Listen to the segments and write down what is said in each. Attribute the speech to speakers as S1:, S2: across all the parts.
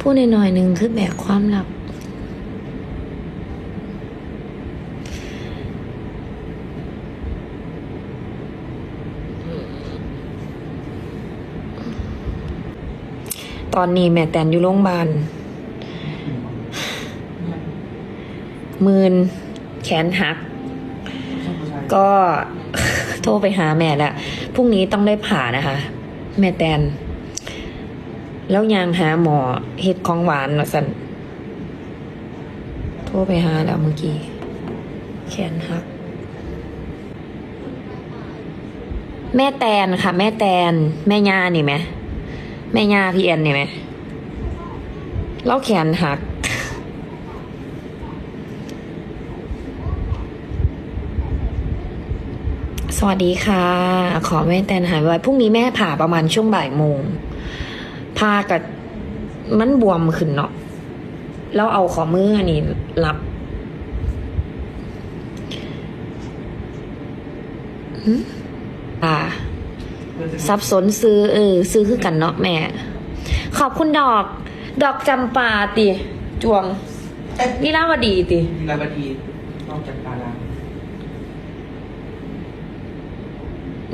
S1: พูดหน่อยๆหนึ่งคือแบกความลับ ตอนนี้แม่แตนอยู่โรงพยาบาลมืนแขนหัก ก็โทรไปหาแม่แล้วพรุ่งนี้ต้องได้ผ่านะคะ แม่แตน แล้วยังหาหมอเห็ดของหวานนะสันโทรไปหาแล้วเมื่อกี้ แขนหัก แม่แตนค่ะ แม่แตน แม่ยานี่ไหมแม่ยาพี่แอนนี่ไหมแล้วแขนหักสวัสดีค่ะ ขอแม่แตนหายไวพรุ่งนี้แม่ผ่าประมาณช่วงบ่ายโมง ผ่ากับมันบวมขึ้นเนาะแล้วเอาขอมืออันนี้รับหึอ่าสับสนซื้อเออ ซื้อคือกันเนาะแม่ ขอบคุณดอก ดอกจำปาติ จวงนี่ลาวดีติ
S2: มีรายบันทีนอกจากตาราง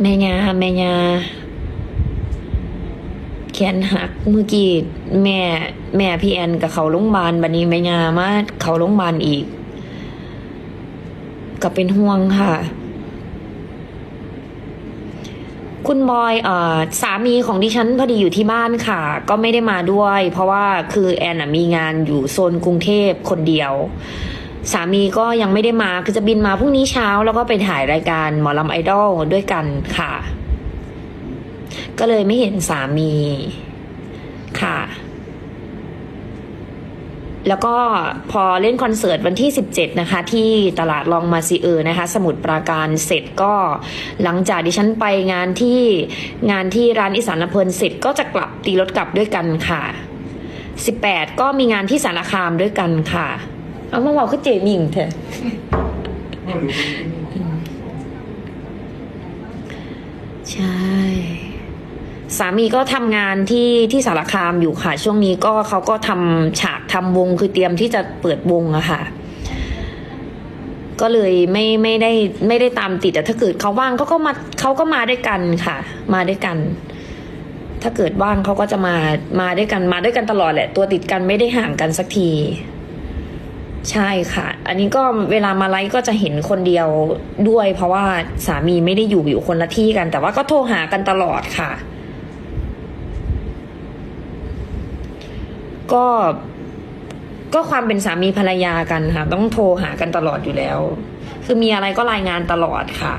S1: แม่ยาแม่ยา แขนหักเมื่อกี้แม่แม่พี่แอนกับเขาโรงพยาบาลบัดนี้แม่ยามาเขาโรงพยาบาลอีก ก็เป็นห่วงค่ะ คุณบอยเอ่อสามีของดิฉันพอดีอยู่ที่บ้านค่ะ ก็ไม่ได้มาด้วย เพราะว่าคือแอนมีงานอยู่โซนกรุงเทพคนเดียว สามีก็ยังไม่ได้มาคือจะบินมาพรุ่งนี้เช้า แล้วก็ไปถ่ายรายการหมอลำไอดอลด้วยกันค่ะ ก็เลยไม่เห็นสามีค่ะ แล้วก็พอเล่นคอนเสิร์ตวันที่ 17 นะคะ ที่ตลาดลองมาซีเออร์นะคะ สมุทรปราการเสร็จก็หลังจากดิฉันไปงานที่งานที่ร้านอีสานลำเพลินเสร็จก็จะกลับตีรถกลับด้วยกันค่ะ 18 ก็มีงานที่สารคามด้วยกันค่ะ เอามาบอกคือเจมิงเถอะ
S2: ไม่รู้
S1: ใช่ สามีก็ทำงานที่ที่สารคามอยู่ค่ะ ช่วงนี้ก็เขาก็ทำฉากทำวงคือเตรียมที่จะเปิดวงอะค่ะ ก็เลยไม่ไม่ได้ไม่ได้ตามติดแต่ถ้าเกิดเขาว่างเขาก็มาเขาก็มาด้วยกันค่ะ มาด้วยกัน ถ้าเกิดว่างเขาก็จะมามาด้วยกันมาด้วยกันตลอดแหละ ตัวติดกันไม่ได้ห่างกันสักที ใช่ค่ะ อันนี้ก็เวลามาไลฟ์ก็จะเห็นคนเดียวด้วย เพราะว่าสามีไม่ได้อยู่อยู่คนละที่กัน แต่ว่าก็โทรหากันตลอดค่ะ ก็ก็ความเป็นสามีภรรยากันค่ะ ต้องโทรหากันตลอดอยู่แล้ว คือมีอะไรก็รายงานตลอดค่ะ